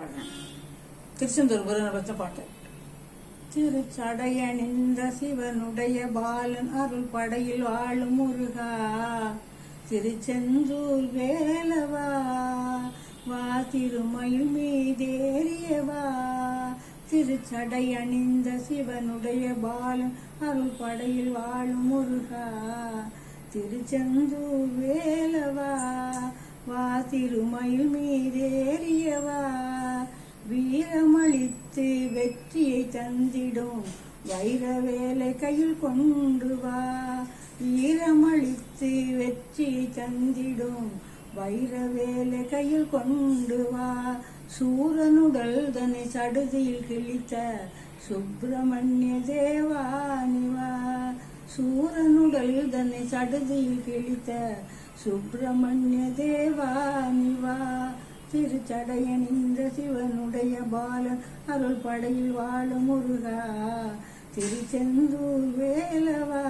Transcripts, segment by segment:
பாடுறேன். திருச்செந்தூர் முருகனை பற்ற பாட்டு. திருச்சடையணிந்த சிவனுடைய பாலன் அருள் படையில் வாழும் முருகா. திருச்செந்தூர் வேலவா வா திருமயில் மீதேறியவா திருச்சடை அணிந்த சிவனுடைய பாலன் அருள் படையில் வாழும் முருகா. திருச்செந்தூர் வேலவா வா திருமயில் மீ வெற்றியை தந்திடும். வைர வேலை கையில் கொண்டு வா. ஈரமளித்து வெற்றியை தந்திடும். வைர வேலை கையில் கொண்டு வா. சூரனுடல் தன்னை சடுதியில் கிழித்த சுப்பிரமணிய தேவானிவா சூரனுடல் தன்னை சடுதியில் கிழித்த சுப்பிரமணிய தேவானி திருச்சடையன் இந்த சிவனுடைய பாலன் அருள் படையில் வாழும் முருகா. திருச்செந்தூர் வேலவா.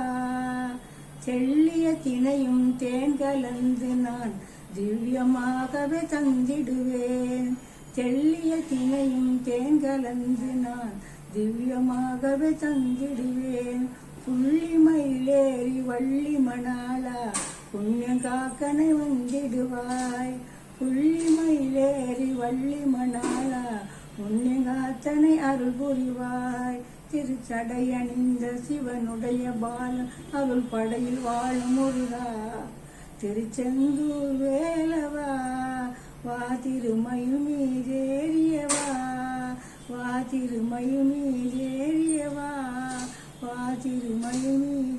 செல்லிய திணையும் தேன் கலந்து நான் திவ்யமாகவே தந்திடுவேன். செல்லிய திணையும் தேன் கலந்து நான் திவ்யமாகவே தந்திடுவேன். புள்ளி மயிலேறி வள்ளி மணாலா புண்ணியம் காக்கனை வந்திடுவாய். புள்ளிமயிலேறி வள்ளி மணாலா புண்ணியங்காத்தனை அருள் புரிவாய் திருச்சடை அணிந்த சிவனுடைய பாலம் அருள் படையில் வாழும் முருகா. திருச்செந்தூர் வேலவா வா திருமயில் வா திருமயில் வா திருமயுமீ